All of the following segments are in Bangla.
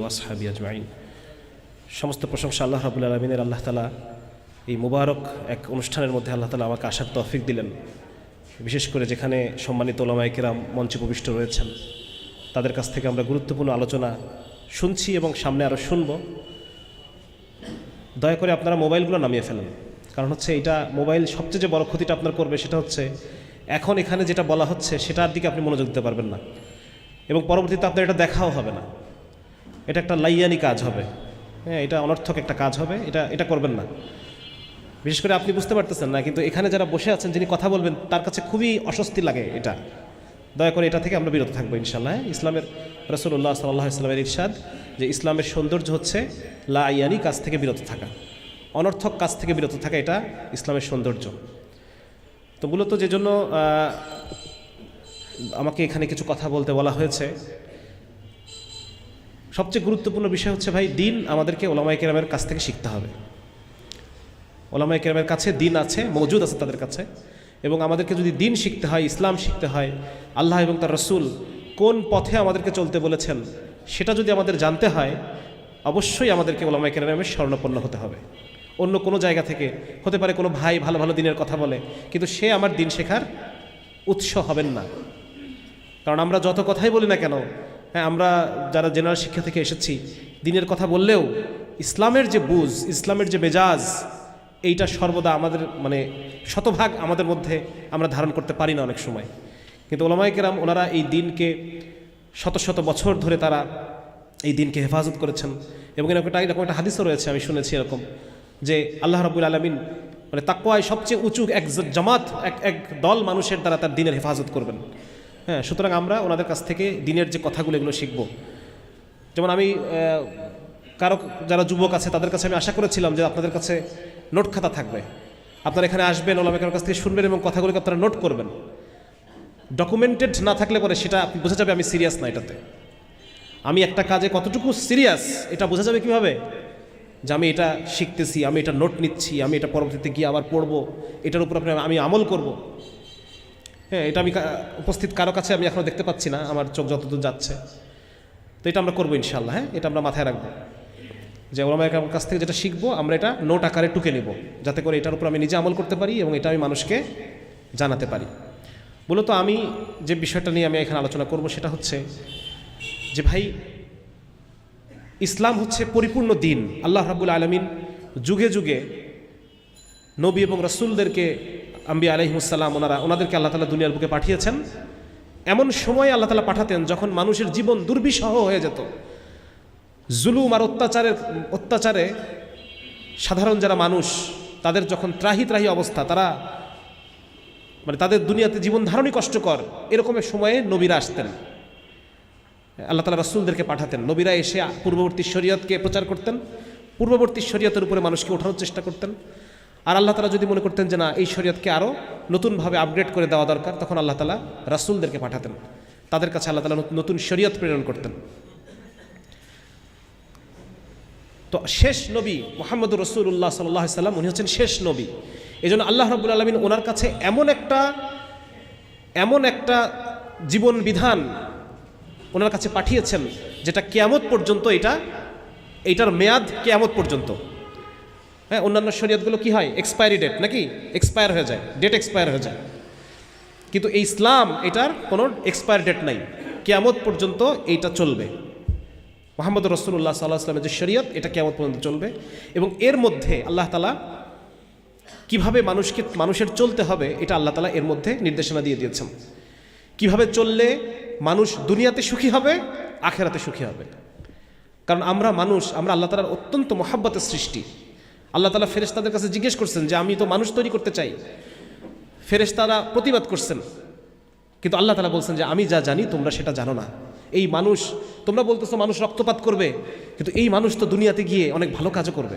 ওয়াসহাবি আজমাইন। সমস্ত প্রশংসা আল্লাহ রাবুল আলমিনের। আল্লাহ তালা এই মুবারক এক অনুষ্ঠানের মধ্যে আল্লাহ তালা আমাকে আসার তৌফিক দিলেন। বিশেষ করে যেখানে সম্মানিত ওলামাইকেরাম মঞ্চে উপবিষ্ট রয়েছেন। তাদের কাছ থেকে আমরা গুরুত্বপূর্ণ আলোচনা শুনছি এবং সামনে আরও শুনব। দয়া করে আপনারা মোবাইলগুলো নামিয়ে ফেলেন। কারণ হচ্ছে এটা মোবাইল সবচেয়ে যে বড় ক্ষতিটা আপনার করবে সেটা হচ্ছে, এখন এখানে যেটা বলা হচ্ছে সেটার দিকে আপনি মনোযোগ দিতে পারবেন না। এবং পরবর্তীতে আপনার এটা দেখাও হবে না। এটা একটা লাইয়ানি কাজ হবে। হ্যাঁ এটা অনর্থক একটা কাজ হবে। এটা এটা করবেন না। বিশেষ করে আপনি বুঝতে পারতেছেন না, কিন্তু এখানে যারা বসে আছেন, যিনি কথা বলবেন, তার কাছে খুবই অস্বস্তি লাগে এটা। দয়া করে এটা থেকে আমরা বিরত থাকব ইনশাল্লাহ? ইসলামের রসুল্লাহ সাল্লাহ ইসলামের ইরশাদ যে ইসলামের সৌন্দর্য হচ্ছে লা আইয়ানি কাজ থেকে বিরত থাকা। অনর্থক কাজ থেকে বিরত থাকা এটা ইসলামের সৌন্দর্য। তো মূলত যে জন্য আমাকে এখানে কিছু কথা বলতে বলা হয়েছে সবচেয়ে গুরুত্বপূর্ণ বিষয় হচ্ছে ভাই, দিন আমাদেরকে ওলামাই কেরামের কাছ থেকে শিখতে হবে। ওলামাই কেরামের কাছে দিন আছে, মজুদ আছে তাদের কাছে। এবং আমাদেরকে যদি দিন শিখতে হয়, ইসলাম শিখতে হয়, আল্লাহ এবং তার রসুল কোন পথে আমাদেরকে চলতে বলেছেন, সেটা যদি আমাদের জানতে হয়, অবশ্যই আমাদেরকে ওলামাই কেরামের স্বর্ণপন্ন হতে হবে। অন্য কোনো জায়গা থেকে, হতে পারে কোনো ভাই ভালো ভালো দিনের কথা বলে, কিন্তু সে আমার দিন শেখার উৎস হবেন না। কারণ আমরা যত কথাই বলি না কেন হ্যাঁ আমরা যারা জেনারেল শিক্ষা থেকে এসেছি, দিনের কথা বললেও ইসলামের যে বুঝ, ইসলামের যে মেজাজ, এইটা সর্বদা আমাদের মানে শতভাগ আমাদের মধ্যে আমরা ধারণ করতে পারি না অনেক সময়। কিন্তু ওলামাই কেরাম ওনারা এই দিনকে শত শত বছর ধরে তারা এই দিনকে হেফাজত করেছেন। এবং এরকম একটা এরকম একটা হাদিসও রয়েছে, আমি শুনেছি এরকম যে আল্লাহ রাবুল আলমিন মানে তাকুয়ায় সবচেয়ে উঁচু এক জামাত, এক এক দল মানুষের দ্বারা তার দিনের হেফাজত করবেন। হ্যাঁ সুতরাং আমরা ওনাদের কাছ থেকে দিনের যে কথাগুলো এগুলো শিখব। যেমন আমি কারও যারা যুবক আছে, তাদের কাছে আমি আশা করেছিলাম যে আপনাদের কাছে নোট খাতা থাকবে। আপনারা এখানে আসবেন ওলামেকার কাছ থেকে শুনবেন এবং কথাগুলোকে আপনারা নোট করবেন। ডকুমেন্টেড না থাকলে পরে সেটা আপনি বোঝা যাবে আমি সিরিয়াস না এটাতে। আমি একটা কাজে কতটুকু সিরিয়াস, এটা বোঝা যাবে কীভাবে? যে আমি এটা শিখতেছি, আমি এটা নোট নিচ্ছি, আমি এটা পরবর্তীতে গিয়ে আবার পড়ব, এটার উপর আপনি আমি আমল করব। হ্যাঁ এটা আমি উপস্থিত কারও কাছে আমি এখনও দেখতে পাচ্ছি না, আমার চোখ যতদূর যাচ্ছে। তো এটা আমরা করব ইনশাল্লাহ হ্যাঁ? এটা আমরা মাথায় রাখব। যে ওলামায়ের কাছ থেকে যেটা শিখব, আমরা এটা নোট আকারে টুকে নেব, যাতে করে এটার উপর আমি নিজে আমল করতে পারি এবং এটা আমি মানুষকে জানাতে পারি। মূলত আমি যে বিষয়টা নিয়ে আমি এখানে আলোচনা করব সেটা হচ্ছে যে ভাই, ইসলাম হচ্ছে পরিপূর্ণ দিন। আল্লাহ রাবুল আলমিন যুগে যুগে নবী এবং রসুলদেরকে আম্বি আলহিমসাল্লাম ওনারা, ওনাদেরকে আল্লাহ তালা দুনিয়ার বুকে পাঠিয়েছেন। এমন সময় আল্লাহ তালা পাঠাতেন যখন মানুষের জীবন দুর্বিষহ হয়ে যেত। জুলুম আর অত্যাচারের, অত্যাচারে সাধারণ যারা মানুষ, তাদের যখন ত্রাহি ত্রাহি অবস্থা, তারা মানে তাদের দুনিয়াতে জীবন ধারণই কষ্টকর, এরকমের সময়ে নবীরা আসতেন। আল্লাহ তালা রাসুলদেরকে পাঠাতেন। নবীরা এসে পূর্ববর্তী শরীয়তকে প্রচার করতেন। পূর্ববর্তী শরীয়তের উপরে মানুষকে ওঠানোর চেষ্টা করতেন। আর আল্লাহ তালা যদি মনে করতেন যে না, এই শরীয়তকে আরও নতুনভাবে আপগ্রেড করে দেওয়া দরকার, তখন আল্লাহ তালা রাসুলদেরকে পাঠাতেন। তাদের কাছে আল্লাহ তালা নতুন শরীয়ত প্রেরণ করতেন। তো শেষ নবী মোহাম্মদুর রসুল্লাহ সাল্লাহ সাল্লাম, উনি হচ্ছেন শেষ নবী। এই জন্য আল্লাহ রবুল আলমিন ওনার কাছে এমন একটা এমন একটা জীবন বিধান ওনার কাছে পাঠিয়েছেন, যেটা কেয়ামত পর্যন্ত এটা এইটার মেয়াদ কেয়ামত পর্যন্ত। হ্যাঁ অন্যান্য শরীয়তগুলো কি হয়? এক্সপায়ারি ডেট নাকি? এক্সপায়ার হয়ে যায়। ডেট এক্সপায়ার হয়ে যায়। কিন্তু এই ইসলাম, এটার কোনো এক্সপায়ার ডেট নাই। কেয়ামত পর্যন্ত এইটা চলবে। মোহাম্মদ রসুল্লাহ সাল্লাহ আসলামের যে শরীয়ত, এটা কেয়ামত পর্যন্ত চলবে। এবং এর মধ্যে আল্লাহ তালা কীভাবে মানুষকে, মানুষের চলতে হবে, এটা আল্লাহ তালা এর মধ্যে নির্দেশনা দিয়ে দিয়েছেন। কীভাবে চললে মানুষ দুনিয়াতে সুখী হবে, আখেরাতে সুখী হবে? কারণ আমরা মানুষ, আমরা আল্লাহ তালার অত্যন্ত মহাব্বতের সৃষ্টি। আল্লাহ তালা ফেরেশতাদের কাছে জিজ্ঞেস করছেন যে, আমি তো মানুষ তৈরি করতে চাই। ফেরেশতারা প্রতিবাদ করছেন। কিন্তু আল্লাহ তালা বলছেন যে, আমি যা জানি তোমরা সেটা জানো না। এই মানুষ, তোমরা বলতেছো মানুষ রক্তপাত করবে, কিন্তু এই মানুষ তো দুনিয়াতে গিয়ে অনেক ভালো কাজও করবে।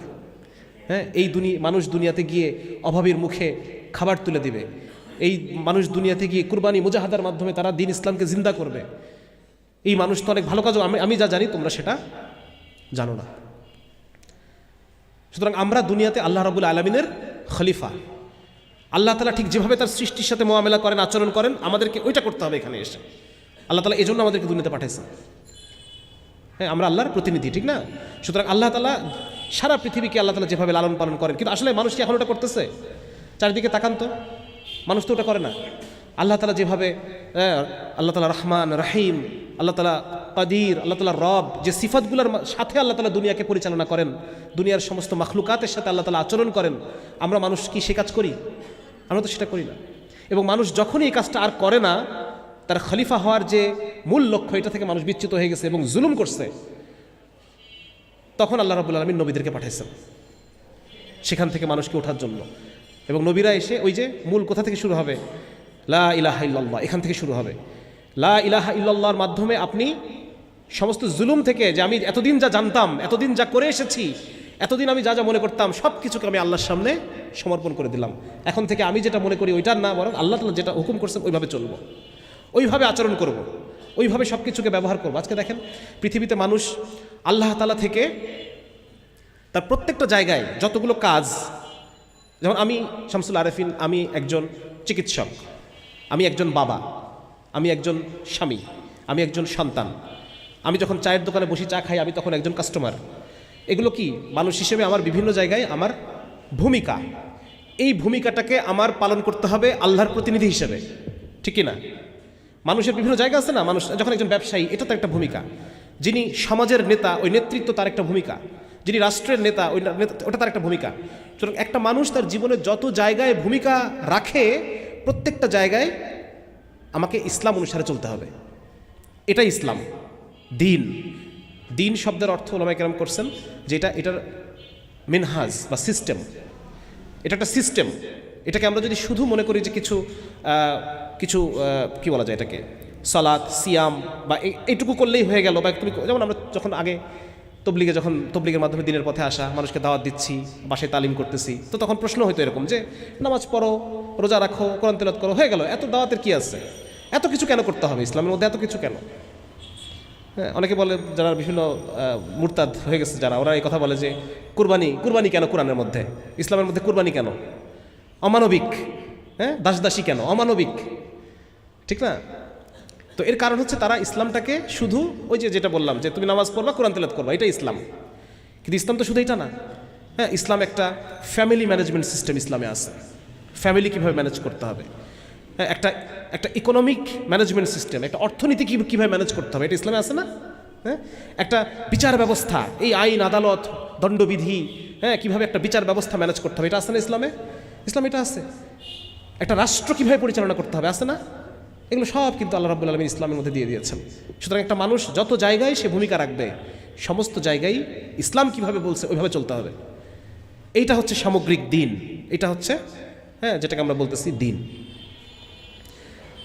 হ্যাঁ এই দুনি, মানুষ দুনিয়াতে গিয়ে অভাবের মুখে খাবার তুলে দিবে। এই মানুষ দুনিয়াতে গিয়ে কুরবানি মুজাহাদার মাধ্যমে তারা দিন ইসলামকে জিন্দা করবে। এই মানুষ তো অনেক ভালো কাজও, আমি আমি যা জানি তোমরা সেটা জানো না। সুতরাং আমরা দুনিয়াতে আল্লাহ রাবুল আলমিনের খলিফা। আল্লাহ তালা ঠিক যেভাবে তার সৃষ্টির সাথে মোয়ামেলা করেন আচরণ করেন আমাদেরকে ওইটা করতে হবে এখানে এসে। আল্লাহ তালা এই জন্য আমাদেরকে দুনিয়াতে পাঠাইছেন। হ্যাঁ আমরা আল্লাহর প্রতিনিধি ঠিক না? সুতরাং আল্লাহ তালা সারা পৃথিবীকে আল্লাহ তালা যেভাবে লালন পালন করেন কিন্তু আসলে মানুষ কি এখন ওটা করতেছে? চারিদিকে তাকান তো। মানুষ তো ওটা করে না। আল্লাহ তালা যেভাবে আহ, আল্লাহ তালা রহমান রাহিম আল্লাহ তালা কাদির, আল্লাহ তালা রব, যে সিফাতগুলোর সাথে আল্লাহ তালা দুনিয়াকে পরিচালনা করেন, দুনিয়ার সমস্ত মাখলুকাতের সাথে আল্লাহ তালা আচরণ করেন, আমরা মানুষ কি সে কাজ করি? আমরা তো সেটা করি না। এবং মানুষ যখনই এই কাজটা আর করে না, তার খলিফা হওয়ার যে মূল লক্ষ্য, এটা থেকে মানুষ বিচ্যুত হয়ে গেছে এবং জুলুম করছে। তখন আল্লাহ রাবুল আলমিন নবীদেরকে পাঠাইছেন, সেখান থেকে মানুষকে ওঠার জন্য। এবং নবীরা এসে ওই যে মূল কোথা থেকে শুরু হবে? লা ইলাহা ইল্লাল্লাহ, এখান থেকে শুরু হবে। লা ইলাহা ইল্লাল্লাহর মাধ্যমে আপনি সমস্ত জুলুম থেকে যে আমি এতদিন যা জানতাম, এতদিন যা করে এসেছি, এতদিন আমি যা যা মনে করতাম, সব কিছুকে আমি আল্লাহর সামনে সমর্পণ করে দিলাম। এখন থেকে আমি যেটা মনে করি ওইটার না, বরং আল্লাহ তাআলা যেটা হুকুম করছেন ওইভাবে চলবো। ওইভাবে আচরণ করব। ওইভাবে সব কিছুকে ব্যবহার করব। আজকে দেখেন, পৃথিবীতে মানুষ আল্লাহ তালা থেকে তার প্রত্যেকটা জায়গায় যতগুলো কাজ, যেমন আমি শামসুল আরেফিন, আমি একজন চিকিৎসক, আমি একজন বাবা। আমি একজন স্বামী, আমি একজন সন্তান। আমি যখন চায়ের দোকানে বসি, চা খাই, আমি তখন একজন কাস্টমার এগুলো কি? মানুষ হিসেবে আমার বিভিন্ন জায়গায় আমার ভূমিকা। এই ভূমিকাটাকে আমার পালন করতে হবে আল্লাহর প্রতিনিধি হিসেবে। ঠিক না মানুষের বিভিন্ন জায়গা আছে না? মানুষ, যখন একজন ব্যবসায়ী, এটা তো একটা ভূমিকা। যিনি সমাজের নেতা, ওই নেতৃত্ব তার একটা ভূমিকা। যিনি রাষ্ট্রের নেতা, ওই ওটা তার একটা ভূমিকা। সুতরাং একটা মানুষ তার জীবনে যত জায়গায় ভূমিকা রাখে, প্রত্যেকটা জায়গায় আমাকে ইসলাম অনুসারে চলতে হবে। এটাই ইসলাম। দিন। দিন শব্দের অর্থ ওলামাই কেরাম করছেন যে এটা, এটার মিনহাজ বা সিস্টেম। এটা একটা সিস্টেম। এটাকে আমরা যদি শুধু মনে করি যে কিছু কিছু কি বলা যায় এটাকে? সালাত, সিয়াম বা এই- এইটুকু করলেই হয়ে গেল বা তুমি যেমন আমরা যখন আগে তবলিগে যখন তবলিগের মাধ্যমে দিনের পথে আসা, মানুষকে দাওয়াত দিচ্ছি, বাসায় তালিম করতেছি, তো তখন প্রশ্ন হতো এরকম যে, নামাজ পড়ো, রোজা রাখো, কোরআন তেলাত করো, হয়ে গেল। এত দাওয়াতের কি আছে? এত কিছু কেন করতে হবে? ইসলামের মধ্যে এত কিছু কেন? হ্যাঁ অনেকে বলে, যারা বিভিন্ন মুরতাদ হয়ে গেছে যারা, ওরা এই কথা বলে যে, কুরবানি কুরবানি কেন কোরআনের মধ্যে? ইসলামের মধ্যে কুরবানি কেন? অমানবিক হ্যাঁ দাসদাসী কেন? অমানবিক, ঠিক না? তো এর কারণ হচ্ছে তারা ইসলামটাকে শুধু ওই যে যেটা বললাম যে তুমি নামাজ পড়বা, কোরআন তেলাত করবা, এটা ইসলাম। কিন্তু ইসলাম তো শুধু এটা না। হ্যাঁ ইসলাম একটা ফ্যামিলি ম্যানেজমেন্ট সিস্টেম ইসলামে আছে। ফ্যামিলি কীভাবে ম্যানেজ করতে হবে? হ্যাঁ একটা একটা ইকোনমিক ম্যানেজমেন্ট সিস্টেম একটা অর্থনীতি কী, কীভাবে ম্যানেজ করতে হবে? এটা ইসলামে আছে না? হ্যাঁ একটা বিচার ব্যবস্থা, এই আইন, আদালত, দণ্ডবিধি হ্যাঁ কীভাবে একটা বিচার ব্যবস্থা ম্যানেজ করতে হবে? এটা আছে না ইসলামে? ইসলাম এটা আছে। একটা রাষ্ট্র কীভাবে পরিচালনা করতে হবে? আছে না? এগুলো সব কিন্তু আল্লাহ রাবুল আলমী ইসলামের মধ্যে দিয়ে দিয়েছেন। সুতরাং একটা মানুষ যত জায়গায় সে ভূমিকা রাখবে, সমস্ত জায়গায় ইসলাম কীভাবে বলছে, ওইভাবে চলতে হবে। এইটা হচ্ছে সামগ্রিক দিন। এটা হচ্ছে হ্যাঁ যেটাকে আমরা বলতেছি দিন।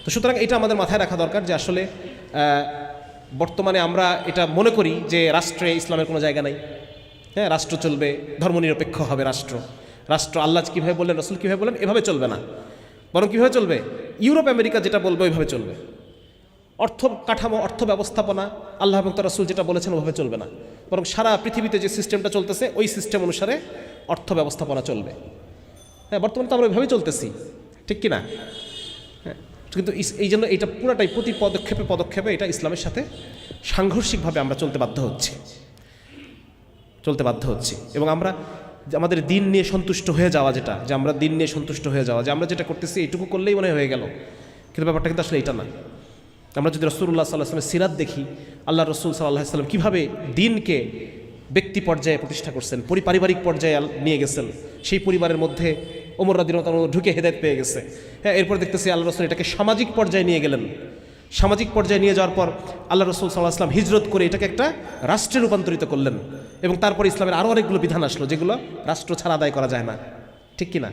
তো সুতরাং এটা আমাদের মাথায় রাখা দরকার যে আসলে বর্তমানে আমরা এটা মনে করি যে রাষ্ট্রে ইসলামের কোনো জায়গা নাই। হ্যাঁ রাষ্ট্র চলবে, ধর্মনিরপেক্ষ হবে রাষ্ট্র। রাষ্ট্র আল্লাহ কীভাবে বললেন, রসুল কীভাবে বললেন, এভাবে চলবে না। বরং কীভাবে চলবে? ইউরোপ, আমেরিকা যেটা বলবে, ওইভাবে চলবে। অর্থ কাঠামো, অর্থ ব্যবস্থাপনা, আল্লাহ এবং তার যেটা বলেছেন, ওভাবে চলবে না। বরং সারা পৃথিবীতে যে সিস্টেমটা চলতেছে, ওই সিস্টেম অনুসারে অর্থ ব্যবস্থাপনা চলবে। হ্যাঁ বর্তমানে তো আমরা ওইভাবেই চলতেছি। ঠিক কি না হ্যাঁ কিন্তু এই জন্য এটা পুরাটাই প্রতি পদক্ষেপে পদক্ষেপে এটা ইসলামের সাথে সাংঘর্ষিকভাবে আমরা চলতে বাধ্য হচ্ছি। চলতে বাধ্য হচ্ছি। এবং আমরা আমাদের দিন নিয়ে সন্তুষ্ট হয়ে যাওয়া যেটা, যে আমরা দিন নিয়ে সন্তুষ্ট হয়ে যাওয়া, যে আমরা যেটা করতেছি এটুকু করলেই মনে হয়ে গেল। কিন্তু ব্যাপারটা কিন্তু আসলে এটা না। আমরা যদি রসুল্লাহ সাল্লাহ আসলামের সিরাত দেখি আল্লাহ রসুল সাল্লাহ সাল্লাম কীভাবে দিনকে ব্যক্তি পর্যায়ে প্রতিষ্ঠা করছেন, পরিপারিবারিক পর্যায়ে নিয়ে গেছেন, সেই পরিবারের মধ্যে ওমর রাদিন ঢুকে হেদায়ত পেয়ে গেছে। হ্যাঁ এরপর দেখতেছি আল্লাহ রসুল এটাকে সামাজিক পর্যায়ে নিয়ে গেলেন। সামাজিক পর্যায়ে নিয়ে যাওয়ার পর আল্লাহ রসুল সাল্লাহ আসলাম হিজরত করে এটাকে একটা রাষ্ট্রে রূপান্তরিত করলেন এবং তারপর ইসলামের আরও অনেকগুলো বিধান আসলো যেগুলো রাষ্ট্র ছাড়া আদায় করা যায় না। ঠিক কি না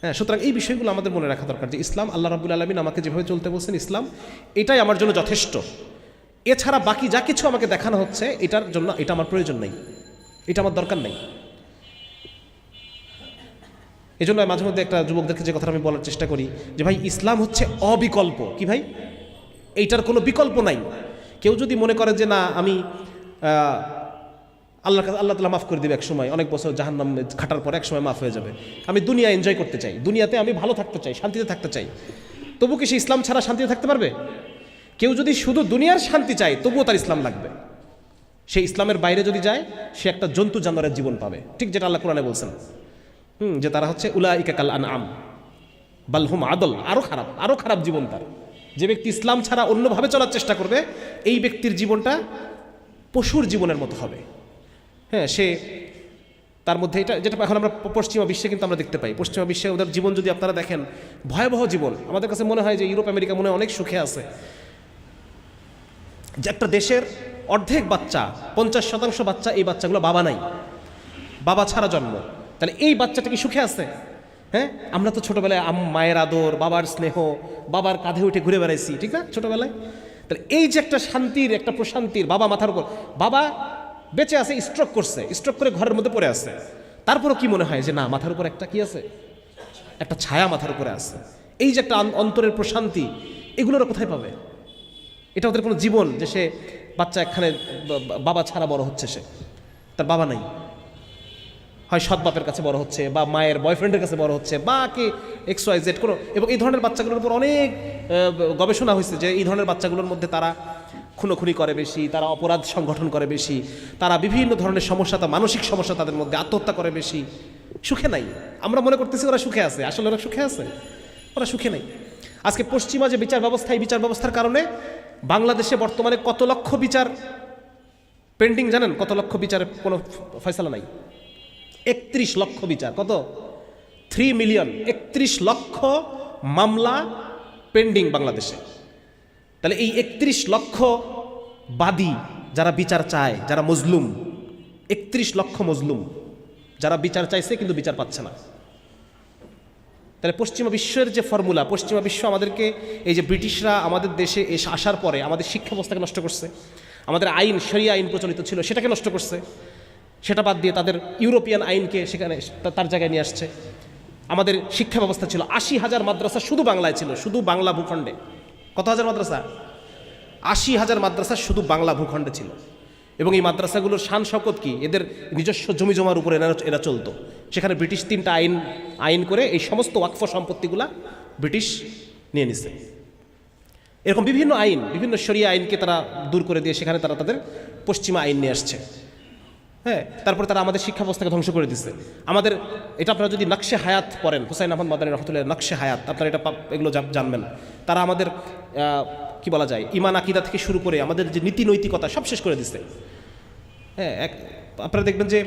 হ্যাঁ সুতরাং এই বিষয়গুলো আমাদের মনে রাখা দরকার যে ইসলাম আল্লাহ রাবুল আলমিন আমাকে যেভাবে চলতে বলছেন ইসলাম, এটাই আমার জন্য যথেষ্ট। এছাড়া বাকি যা কিছু আমাকে দেখানো হচ্ছে, এটার জন্য এটা আমার প্রয়োজন নেই। এটা আমার দরকার নেই। এই জন্য মাঝে মধ্যে একটা যুবকদেরকে যে কথাটা আমি বলার চেষ্টা করি যে, ভাই, ইসলাম হচ্ছে অবিকল্প। কি ভাই? এইটার কোনো বিকল্প নাই। কেউ যদি মনে করে যে, না, আমি আল্লাহ আল্লাহ তালা মাফ করে দেবে এক সময় অনেক বছর জাহান্নাম খাটার পর এক সময় মাফ হয়ে যাবে। আমি দুনিয়া এনজয় করতে চাই। দুনিয়াতে আমি ভালো থাকতে চাই, শান্তিতে থাকতে চাই। তবু কি সে ইসলাম ছাড়া শান্তিতে থাকতে পারবে? কেউ যদি শুধু দুনিয়ার শান্তি চায়, তবুও তার ইসলাম লাগবে। সে ইসলামের বাইরে যদি যায়, সে একটা জন্তু জানোয়ারের জীবন পাবে। ঠিক যেটা আল্লাহ কোরআনে বলছেন। হুম, যে তারা হচ্ছে উলা ইকাকাল আন আম বালহুম আদল আরও খারাপ আরও খারাপ জীবন তার। যে ব্যক্তি ইসলাম ছাড়া অন্যভাবে চলার চেষ্টা করবে, এই ব্যক্তির জীবনটা পশুর জীবনের মতো হবে। হ্যাঁ সে তার মধ্যে এটা, যেটা এখন আমরা পশ্চিমা বিশ্বে কিন্তু আমরা দেখতে পাই। পশ্চিমা বিশ্বে ওদের জীবন যদি আপনারা দেখেন, ভয়াবহ জীবন। আমাদের কাছে মনে হয় যে ইউরোপ, আমেরিকা মনে অনেক সুখে আছে। যে একটা দেশের অর্ধেক বাচ্চা, পঞ্চাশ শতাংশ বাচ্চা, এই বাচ্চাগুলো বাবা নাই। বাবা ছাড়া জন্ম। তাহলে এই বাচ্চাটা কি সুখে আছে? হ্যাঁ? আমরা তো ছোটবেলায় মায়ের আদর, বাবার স্নেহ, বাবার কাঁধে উঠে ঘুরে বেড়াইছি, ঠিক না? ছোটবেলায়? তাহলে এই যে একটা শান্তির, একটা প্রশান্তির বাবা মাথার উপর, বাবা বেঁচে আছে স্ট্রোক করছে স্ট্রোক করে ঘরের মধ্যে পড়ে আছে। তারপরও কি মনে হয় যে না, মাথার উপর একটা কি আছে? একটা ছায়া মাথার উপরে আছে। এই যে একটা অন্তরের প্রশান্তি, এগুলোর কোথায় পাবে? এটা ওদের কোনো জীবন যে সে বাচ্চা বা- বাবা ছাড়া বড় হচ্ছে সে। তার বাবা নাই। হয় সৎ বাপের কাছে বড় হচ্ছে বা মায়ের বয়ফ্রেন্ডের কাছে বড় হচ্ছে বা কি এক্স ওয়াই জেড কোনো, এবং এই ধরনের বাচ্চাগুলোর উপর অনেক গবেষণা হয়েছে যে এই ধরনের বাচ্চাগুলোর মধ্যে তারা খুনোখুনি করে বেশি, তারা অপরাধ সংগঠন করে বেশি, তারা বিভিন্ন ধরনের সমস্যা, তা মানসিক সমস্যা তাদের মধ্যে আত্মহত্যা করে বেশি। সুখে নাই। আমরা মনে করতেছি ওরা সুখে আছে। আসলে ওরা সুখে আছে। ওরা সুখে নাই। আজকে পশ্চিমা যে বিচার ব্যবস্থা, এই বিচার ব্যবস্থার কারণে বাংলাদেশে বর্তমানে কত লক্ষ বিচার পেন্ডিং জানেন? কত লক্ষ বিচারের কোনো ফয়সালা নাই। একত্রিশ লক্ষ বিচার, কত? থ্রি মিলিয়ন একত্রিশ লক্ষ মামলা পেন্ডিং বাংলাদেশে। তাহলে এই একত্রিশ লক্ষ বাদী যারা বিচার চায়, যারা মজলুম, একত্রিশ লক্ষ মজলুম, যারা বিচার চাইছে কিন্তু বিচার পাচ্ছে না। তাহলে পশ্চিমা বিশ্বের যে ফর্মুলা পশ্চিমা বিশ্ব আমাদেরকে এই যে ব্রিটিশরা আমাদের দেশে এসে, আসার পরে আমাদের শিক্ষা ব্যবস্থাকে নষ্ট করছে, আমাদের আইন, শরিয়া আইন প্রচলিত ছিল, সেটাকে নষ্ট করছে। সেটা বাদ দিয়ে তাদের ইউরোপিয়ান আইনকে সেখানে তার জায়গায় নিয়ে আসছে। আমাদের শিক্ষা ব্যবস্থা ছিল। আশি হাজার মাদ্রাসা শুধু বাংলায় ছিল, শুধু বাংলা ভূখণ্ডে। কত হাজার মাদ্রাসা? আশি হাজার মাদ্রাসা শুধু বাংলা ভূখণ্ডে ছিল। এবং এই মাদ্রাসাগুলোর শান শকত কি? এদের নিজস্ব জমি জমার উপরে এরা এরা চলতো। সেখানে ব্রিটিশ তিনটা আইন আইন করে এই সমস্ত ওয়াকফ সম্পত্তিগুলা ব্রিটিশ নিয়ে নিছে। এরকম বিভিন্ন আইন, বিভিন্ন শরিয়া আইনকে তারা দূর করে দিয়ে সেখানে তারা তাদের পশ্চিমা আইন নিয়ে আসছে। হ্যাঁ তারপরে তারা আমাদের শিক্ষা ব্যবস্থাকে ধ্বংস করে দিচ্ছে আমাদের, এটা আপনারা যদি নকশে হায়াত পড়েন, হুসাইন আহমদ মাদানী রহমতুল্লাহ নকশে হায়াত, আপনারা এটা এগুলো জানবেন। তারা আমাদের কি বলা যায় ইমান আকিদা থেকে শুরু করে আমাদের যে নীতি নৈতিকতা সব শেষ করে দিচ্ছে হ্যাঁ এক, আপনারা দেখবেন যে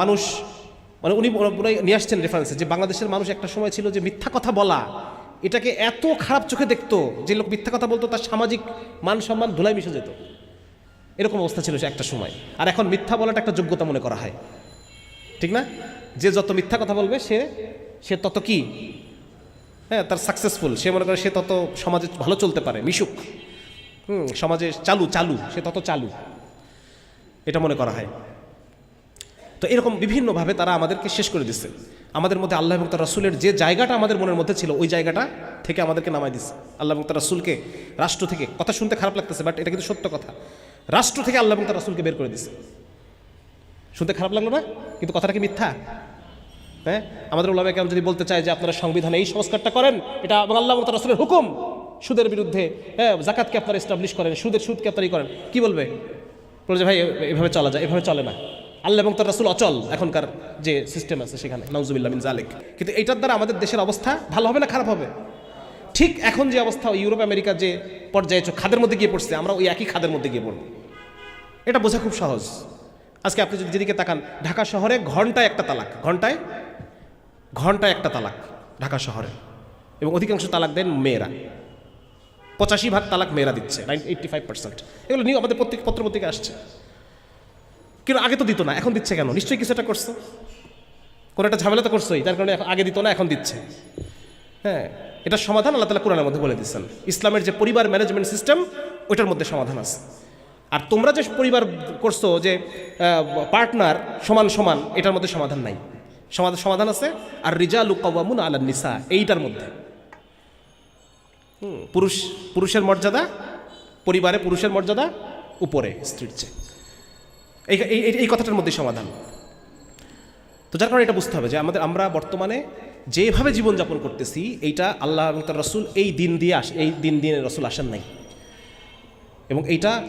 মানুষ মানে উনি নিয়ে আসছেন রেফারেন্সে যে বাংলাদেশের মানুষ একটা সময় ছিল যে মিথ্যা কথা বলা, এটাকে এত খারাপ চোখে দেখতো যে লোক মিথ্যা কথা বলতো, তার সামাজিক মান সম্মান ধুলাই মিশে যেত। এরকম অবস্থা ছিল সে একটা সময়। আর এখন মিথ্যা বলাটা একটা যোগ্যতা মনে করা হয়। ঠিক না? যে যত মিথ্যা কথা বলবে, সে সে তত কি? হ্যাঁ তার সাকসেসফুল সে মনে করে সে তত সমাজে ভালো চলতে পারে, মিশুক। হুম, সমাজে চালু চালু। সে তত চালু। এটা মনে করা হয়। তো এরকম বিভিন্নভাবে তারা আমাদেরকে শেষ করে দিচ্ছে আমাদের মধ্যে আল্লাহ এবং তার রাসুলের যে জায়গাটা আমাদের মনের মধ্যে ছিল, ওই জায়গাটা থেকে আমাদেরকে নামাই দিচ্ছে আল্লাহ এবং তার রাসুলকে, রাষ্ট্র থেকে, কথা শুনতে খারাপ লাগতেছে বাট এটা কিন্তু সত্য কথা। রাষ্ট্র থেকে আল্লাহ এবং তার রাসুলকে বের করে দিচ্ছে শুনতে খারাপ লাগল না? কিন্তু কথাটা কি মিথ্যা? হ্যাঁ? আমাদের ওলামে কেমন যদি বলতে চায় যে আপনারা সংবিধানে এই সংস্কারটা করেন, এটা এবং আল্লাহ এবং তার রাসুলের হুকুম, সুদের বিরুদ্ধে হ্যাঁ জাকাতকে আপনারা এস্টাবলিশ করেন, সুদের সুদকে আপনারা করেন, কি বলবে? বলে যে, ভাই এভাবে চলা যায়, এভাবে চলে না। আল্লাহ এবং তার রাসুল অচল এখনকার যে সিস্টেম আছে সেখানে, নাউজুবিল্লাহ মিন জালেক কিন্তু এইটার দ্বারা আমাদের দেশের অবস্থা ভালো হবে না খারাপ হবে? ঠিক এখন যে অবস্থা, ইউরোপ, আমেরিকা যে পর্যায়ে খাদের মধ্যে গিয়ে পড়ছে, আমরা ওই একই খাদের মধ্যে গিয়ে পড়ব। এটা বোঝা খুব সহজ। আজকে আপনি যদি যেদিকে তাকান, ঢাকা শহরে ঘন্টায় একটা তালাক। ঘন্টায়? ঘন্টায় একটা তালাক ঢাকা শহরে। এবং অধিকাংশ তালাক দেন মেয়েরা। পঁচাশি ভাগ তালাক মেয়েরা দিচ্ছে, নাইন এইট্টি ফাইভ পার্সেন্ট। এগুলো নিয়ে আমাদের প্রত্যেক পত্রপত্রিকা আসছে। কিন্তু আগে তো দিত না, এখন দিচ্ছে কেন? নিশ্চয়ই কিছু একটা করছ। কোনো একটা ঝামেলা তো করছোই, যার কারণে আগে দিত না, এখন দিচ্ছে। হ্যাঁ এটার সমাধান আল্লাহ তালা কোরআনের মধ্যে বলে দিচ্ছেন ইসলামের যে পরিবার ম্যানেজমেন্ট সিস্টেম, ওইটার মধ্যে সমাধান আছে। আর তোমরা যে পরিবার করছ যে পার্টনার সমান সমান, এটার মধ্যে সমাধান নাই। সমাধান সমাধান আছে, আর রিজা লুকাওয়ামুন আলান নিসা, এইটার মধ্যে। পুরুষ, পুরুষের মর্যাদা, পরিবারে পুরুষের মর্যাদা, উপরে, স্ত্রীর চেয়ে। এই, এই- এই- এই কথাটার মধ্যে সমাধান। তো যার কারণে এটা বুঝতে হবে যে আমাদের, আমরা বর্তমানে যেভাবে জীবনযাপন করতেছি, এইটা আল্লাহ এবং তার রসুল এই দিন দিয়ে আস, এই দিন দিনে রসুল আসেন নাই। এবং এইটা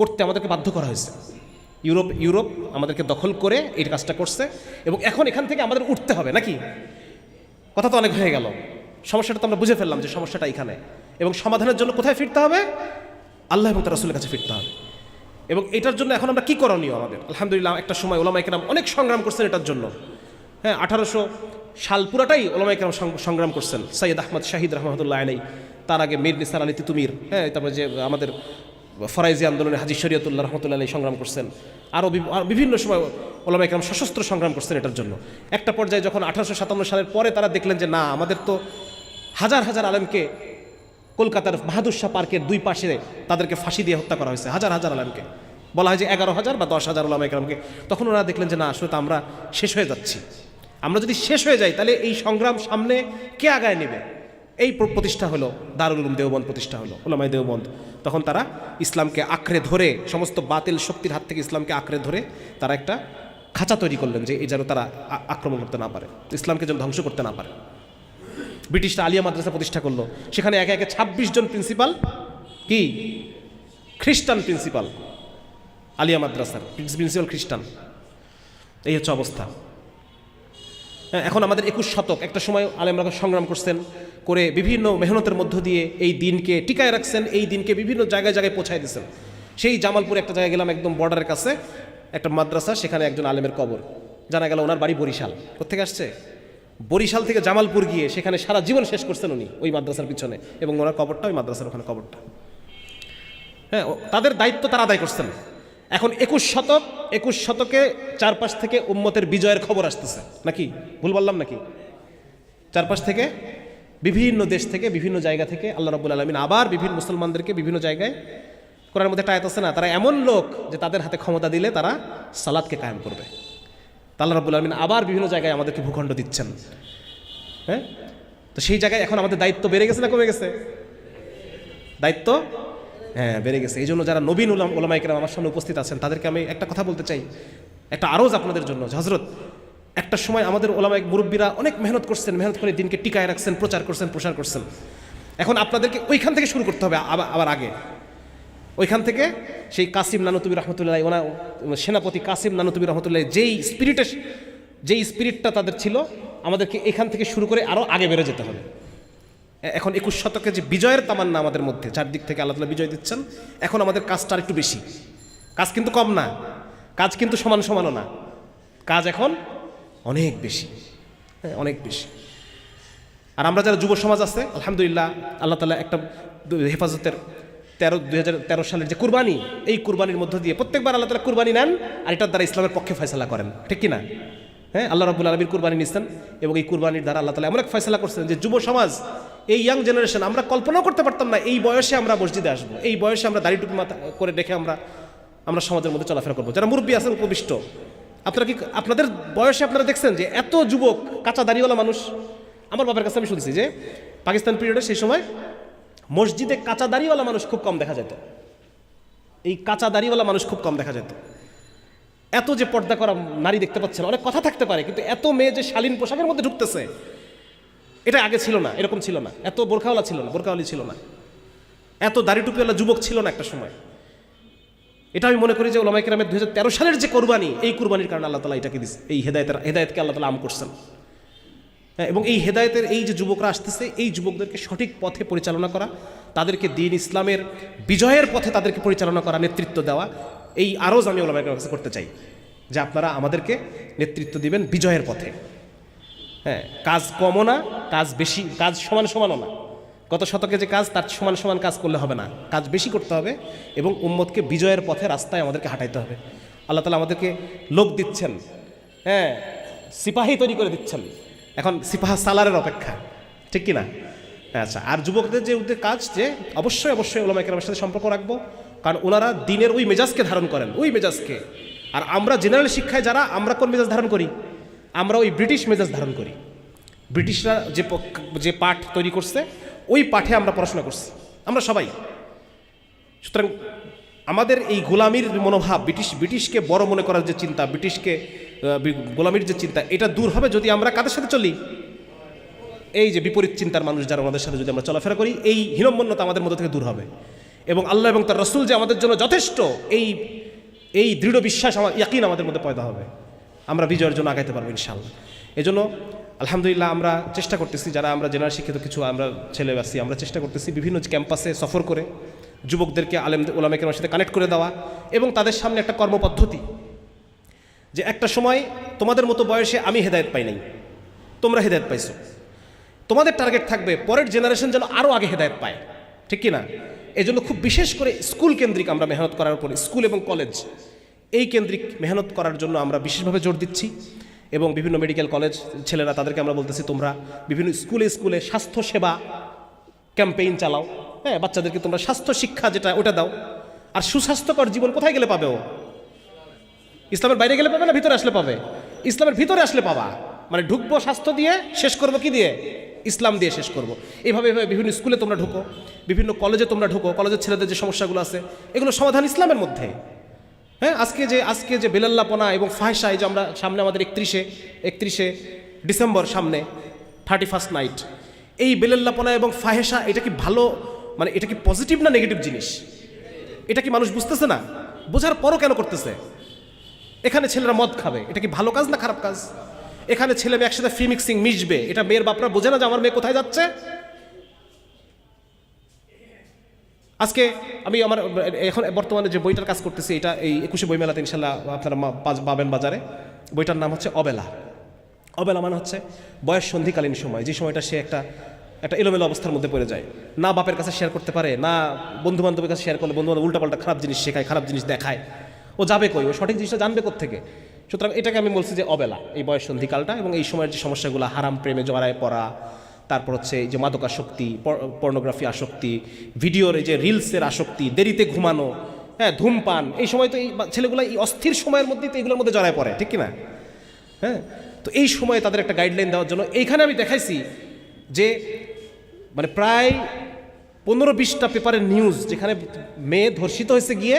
করতে আমাদেরকে বাধ্য করা হয়েছে। ইউরোপ ইউরোপ আমাদেরকে দখল করে এই কাজটা করছে এবং এখন এখান থেকে আমাদের উঠতে হবে, নাকি? কথা তো অনেক হয়ে গেল। সমস্যাটা তো আমরা বুঝে ফেললাম যে সমস্যাটা এখানে। এবং সমাধানের জন্য কোথায় ফিরতে হবে? আল্লাহ এবং তার রসুলের কাছে ফিরতে হবে। এবং এটার জন্য এখন আমরা কী করণীয় আমাদের? আলহামদুলিল্লাহ, একটা সময় ওলামাইকেরাম অনেক সংগ্রাম করছেন এটার জন্য। হ্যাঁ আঠারোশো সাল পুরাটাই ওলামাইকেরাম সংগ্রাম করছেন। সৈয়দ আহমদ শাহিদ রহমতুল্লাহ আলাই তার আগে মীর নিসার আলী তিতুমির। হ্যাঁ তারপরে যে আমাদের ফরাইজি আন্দোলনে হাজি শরীয়তুল্লাহ রহমতুল্লাহ সংগ্রাম করছেন। আরও বিভিন্ন সময় ওলামা একরাম সশস্ত্র সংগ্রাম করছেন এটার জন্য। একটা পর্যায়ে যখন আঠারোশো সাতান্ন সালের পরে তারা দেখলেন যে, না, আমাদের তো হাজার হাজার আলেমকে কলকাতার বাহাদুর শাহ পার্কের দুই পাশে তাদেরকে ফাঁসি দিয়ে হত্যা করা হয়েছে, হাজার হাজার আলেমকে। বলা হয় যে এগারো হাজার বা দশ হাজার ওলামা একরামকে তখন ওরা দেখলেন যে, না, আসলে তো আমরা শেষ হয়ে যাচ্ছি। আমরা যদি শেষ হয়ে যাই, তাহলে এই সংগ্রাম সামনে কে আগায় নেবে? এই প্রতিষ্ঠা হলো, দারুল উলুম দেওবন্দ প্রতিষ্ঠা হলো ওলামাই দেওবন্দ। তখন তারা ইসলামকে আঁকড়ে ধরে, সমস্ত বাতিল শক্তির হাত থেকে ইসলামকে আঁকড়ে ধরে তারা একটা খাঁচা তৈরি করলেন যে এই যেন তারা আক্রমণ করতে না পারে, ইসলামকে যেন ধ্বংস করতে না পারে। ব্রিটিশরা আলিয়া মাদ্রাসা প্রতিষ্ঠা করল, সেখানে একে একে ছাব্বিশ জন প্রিন্সিপাল কি? খ্রিস্টান প্রিন্সিপাল আলিয়া মাদ্রাসার প্রিন্সিপাল খ্রিস্টান। এই হচ্ছে অবস্থা। এখন আমাদের একুশ শতক। একটা সময় আলেমরা সংগ্রাম করছেন, করে বিভিন্ন মেহনতের মধ্য দিয়ে এই দিনকে টিকায় রাখছেন, এই দিনকে বিভিন্ন জায়গায় জায়গায় পৌঁছায় দিয়েছেন। সেই জামালপুরে একটা জায়গায় গেলাম, একদম বর্ডারের কাছে, একটা মাদ্রাসা, সেখানে একজন আলেমের কবর। জানা গেল ওনার বাড়ি বরিশাল। কোথেকে আসছে? বরিশাল থেকে জামালপুর গিয়ে সেখানে সারা জীবন শেষ করছেন উনি, ওই মাদ্রাসার পিছনে, এবং ওনার কবরটা, ওই মাদ্রাসার ওখানে কবরটা। হ্যাঁ তাদের দায়িত্ব তারা আদায় করছেন। এখন একুশ শতক, একুশ শতকে চারপাশ থেকে উম্মতের বিজয়ের খবর আসতেছে। নাকি? ভুল বললাম নাকি? চারপাশ থেকে, বিভিন্ন দেশ থেকে, বিভিন্ন জায়গা থেকে আল্লাহ রব্বুল আলমিন আবার বিভিন্ন মুসলমানদেরকে বিভিন্ন জায়গায় করার মধ্যে একটা আয়াত আছে না, তারা এমন লোক যে তাদের হাতে ক্ষমতা দিলে তারা সালাদকে কায়েম করবে। আল্লাহ রব্বুল আলমিন আবার বিভিন্ন জায়গায় আমাদেরকে ভূখণ্ড দিচ্ছেন। হ্যাঁ? তো সেই জায়গায় এখন আমাদের দায়িত্ব বেড়ে গেছে না কমে গেছে? দায়িত্ব হ্যাঁ বেড়ে গেছে। এই জন্য যারা নবীন উলাম ওলামাইকেরাম আমার সামনে উপস্থিত আছেন, তাদেরকে আমি একটা কথা বলতে চাই। একটা আরোজ আপনাদের জন্য। হজরত একটা সময় আমাদের ওলামাইক মুরব্বীরা অনেক মেহনত করছেন, মেহনত করে দিনকে টিকায় রাখছেন, প্রচার করছেন, প্রসার করছেন। এখন আপনাদেরকে ওইখান থেকে শুরু করতে হবে আবার আগে। ওইখান থেকে সেই কাসিম নানুতুবি রহমতুল্লাহ, ওনা সেনাপতি কাসিম নানুতুবি রহমতুল্লাহ যেই স্পিরিটের যেই স্পিরিটটা তাদের ছিল, আমাদেরকে এখান থেকে শুরু করে আরও আগে বেড়ে যেতে হবে। এখন একুশ শতকে যে বিজয়ের তামান্না আমাদের মধ্যে, চারদিক থেকে আল্লাহ তালা বিজয় দিচ্ছেন, এখন আমাদের কাজটা একটু বেশি। কাজ কিন্তু কম না, কাজ কিন্তু সমান সমানও না। কাজ এখন অনেক বেশি হ্যাঁ অনেক বেশি। আর আমরা যারা যুব সমাজ আছে, আলহামদুলিল্লাহ, আল্লাহ তালা একটা হেফাজতের তেরো, দুই সালের যে কুরবানি, এই কুরবানির মধ্য দিয়ে প্রত্যেকবার আল্লাহ তালা কুরবানি নেন আর এটার দ্বারা ইসলামের পক্ষে ফয়সলা করেন, ঠিক কি না? হ্যাঁ আল্লাহ রবুল আলমীর কুরবানি নিচ্ছেন এবং এই কুরবানির দ্বারা আল্লাহ তালা এমন এক ফয়সলা করছেন যে যুব সমাজ এই ইয়াং জেনারেশন আমরা কল্পনাও করতে পারতাম না, এই বয়সে আমরা মসজিদে আসব, এই বয়সে আমরা দাড়ি টুপি মাথা করে রেখে আমরা আমরা সমাজের মধ্যে চলাফেরা করব। যারা মুরব্বী আছেন উপবিষ্ট আপনারা কি, আপনাদের বয়সে আপনারা দেখছেন যে এত যুবক, কাঁচা দাড়িওয়ালা মানুষ? আমার বাবার কাছে আমি শুনছি যে, পাকিস্তান পিরিয়ডে সেই সময় মসজিদে কাঁচা দাড়িওয়ালা মানুষ খুব কম দেখা যেত। এই কাঁচা দাড়িওয়ালা মানুষ খুব কম দেখা যেত। এত যে পর্দা করা নারী দেখতে পাচ্ছেন, অনেক কথা থাকতে পারে, কিন্তু এত মেয়ে যে শালীন পোশাকের মধ্যে ঢুকতেছে এটা আগে ছিল না এরকম ছিল না। এত বোরখাওয়ালা ছিল না বোরখাওয়ালি ছিল না। এত দাড়ি টুপিওয়ালা যুবক ছিল না একটা সময়। এটা আমি মনে করি যে ওলামাই কেরামের দু তেরো সালের যে কোরবানি এই কুরবানির কারণে আল্লাহ তালা এটাকে দিচ্ছে এই হেদায়তের হেদায়তকে আল্লাহ তালা আম করছেন। হ্যাঁ, এবং এই হেদায়েতের এই যে যুবকরা আসতেছে এই যুবকদেরকে সঠিক পথে পরিচালনা করা তাদেরকে দিন ইসলামের বিজয়ের পথে তাদেরকে পরিচালনা করা নেতৃত্ব দেওয়া এই আরোজ আমি ওলামাইকের কাছে করতে চাই যে আপনারা আমাদেরকে নেতৃত্ব দিবেন বিজয়ের পথে। হ্যাঁ কাজ কমও না, কাজ বেশি, কাজ সমান সমানও না। গত শতকে যে কাজ, তার সমান সমান কাজ করলে হবে না। কাজ বেশি করতে হবে এবং উম্মতকে বিজয়ের পথে রাস্তায় আমাদেরকে হাঁটাইতে হবে। আল্লাহ তালা আমাদেরকে লোক দিচ্ছেন হ্যাঁ সিপাহী তৈরি করে দিচ্ছেন। এখন সিপাহা সালারের অপেক্ষা, ঠিক কি না আচ্ছা আর যুবকদের যে উদ্যোগ কাজ, যে অবশ্যই অবশ্যই ওলামা কেরামের সাথে সম্পর্ক রাখব। কারণ ওনারা দিনের ওই মেজাজকে ধারণ করেন, ওই মেজাজকে। আর আমরা জেনারেল শিক্ষায় যারা, আমরা কোন মেজাজ ধারণ করি? আমরা ওই ব্রিটিশ মেজাজ ধারণ করি। ব্রিটিশরা যে যে পাঠ তৈরি করছে, ওই পাঠে আমরা পড়াশোনা করছি। আমরা সবাই। সুতরাং আমাদের এই গোলামির মনোভাব, ব্রিটিশ, ব্রিটিশকে বড় মনে করার যে চিন্তা, ব্রিটিশকে গোলামির যে চিন্তা, এটা দূর হবে যদি আমরা কাদের সাথে চলি। এই যে বিপরীত চিন্তার মানুষ যারা আমাদের সাথে যদি আমরা চলাফেরা করি, এই হীনম্মন্যতা আমাদের মধ্যে থেকে দূর হবে। এবং আল্লাহ এবং তার রসুল যে আমাদের জন্য যথেষ্ট, এই এই দৃঢ় বিশ্বাস, আমার ইয়াকিন আমাদের মধ্যে পয়দা হবে। আমরা বিজয়ের জন্য আগাইতে পারব ইনশাল্লাহ জন্য আলহামদুলিল্লাহ আমরা চেষ্টা করতেছি, যারা আমরা জেনারেল শিক্ষিত কিছু আমরা ছেলে আছি, আমরা চেষ্টা করতেছি বিভিন্ন ক্যাম্পাসে সফর করে যুবকদেরকে, আলেম ওলামেকের সাথে কানেক্ট করে দেওয়া এবং তাদের সামনে একটা কর্মপদ্ধতি যে একটা সময় তোমাদের মতো বয়সে আমি হেদায়ত পাই নাই, তোমরা হেদায়ত পাইছো। তোমাদের টার্গেট থাকবে পরের জেনারেশন যেন আরও আগে হেদায়ত পায়, ঠিক কি না এই জন্য খুব বিশেষ করে স্কুল কেন্দ্রিক আমরা মেহনত করার উপরে স্কুল এবং কলেজ এই কেন্দ্রিক মেহনত করার জন্য আমরা বিশেষভাবে জোর দিচ্ছি এবং বিভিন্ন মেডিকেল কলেজ ছেলেরা তাদেরকে আমরা বলতেছি, তোমরা বিভিন্ন স্কুলে স্কুলে স্বাস্থ্য সেবা ক্যাম্পেইন চালাও। হ্যাঁ বাচ্চাদেরকে তোমরা স্বাস্থ্য শিক্ষা যেটা, ওটা দাও। আর সুস্বাস্থ্যকর জীবন কোথায় গেলে পাবে ও? ইসলামের বাইরে গেলে পাবে না ভিতরে আসলে পাবে? ইসলামের ভিতরে আসলে পাবা। মানে ঢুকবো স্বাস্থ্য দিয়ে, শেষ করব কি দিয়ে? ইসলাম দিয়ে শেষ করব। এইভাবে এভাবে বিভিন্ন স্কুলে তোমরা ঢুকো, বিভিন্ন কলেজে তোমরা ঢুকো, কলেজের ছেলেদের যে সমস্যাগুলো আছে, এগুলো সমাধান ইসলামের মধ্যে। হ্যাঁ আজকে যে আজকে যে বেলাল্লাপনা এবং ফায়সা এই যে আমরা সামনে আমাদের একত্রিশে একত্রিশে ডিসেম্বর সামনে থার্টি ফার্স্ট নাইট এই বেলাল্লাপনা এবং ফাহেসা এটা কি ভালো মানে এটা কি পজিটিভ না নেগেটিভ জিনিস? এটা কি মানুষ বুঝতেছে না? বোঝার পরও কেন করতেছে? এখানে ছেলেরা মদ খাবে, এটা কি ভালো কাজ না খারাপ কাজ? এখানে ছেলে মেয়ে একসাথে ফ্রি মিক্সিং মিশবে, এটা মেয়ের বাপরা বোঝে না যে আমার মেয়ে কোথায় যাচ্ছে? আজকে আমি আমার, এখন বর্তমানে যে বইটার কাজ করতেছি, এটা এই একুশে বইমেলাতে ইনশাল্লাহ আপনারা পাবেন বাজারে। বইটার নাম হচ্ছে অবেলা। অবেলা মানে হচ্ছে বয়স সন্ধিকালীন সময়, যে সময়টা সে একটা একটা এলোমেলো অবস্থার মধ্যে পড়ে যায়। না বাপের কাছে শেয়ার করতে পারে, না বন্ধু বান্ধবের কাছে শেয়ার করলে বন্ধু বান্ধব উল্টাপাল্টা খারাপ জিনিস শেখায়, খারাপ জিনিস দেখায়। ও যাবে কই? ও সঠিক জিনিসটা জানবে থেকে সুতরাং এটাকে আমি বলছি যে অবেলা, এই বয়স সন্ধিকালটা এবং এই সময়ের যে সমস্যাগুলো, হারাম প্রেমে জড়ায় পড়া তারপর হচ্ছে যে মাদকাসক্তি পর্নোগ্রাফি আসক্তি, ভিডিওর এই যে রিলসের আসক্তি, দেরিতে ঘুমানো হ্যাঁ ধূমপান, এই সময় তো এই ছেলেগুলো এই অস্থির সময়ের মধ্যেই তো এগুলোর মধ্যে জড়ায় পড়ে, ঠিক কি না? হ্যাঁ তো এই সময়ে তাদের একটা গাইডলাইন দেওয়ার জন্য, এইখানে আমি দেখাইছি যে মানে প্রায় পনেরো বিশটা পেপারের নিউজ যেখানে মেয়ে ধর্ষিত হয়েছে গিয়ে,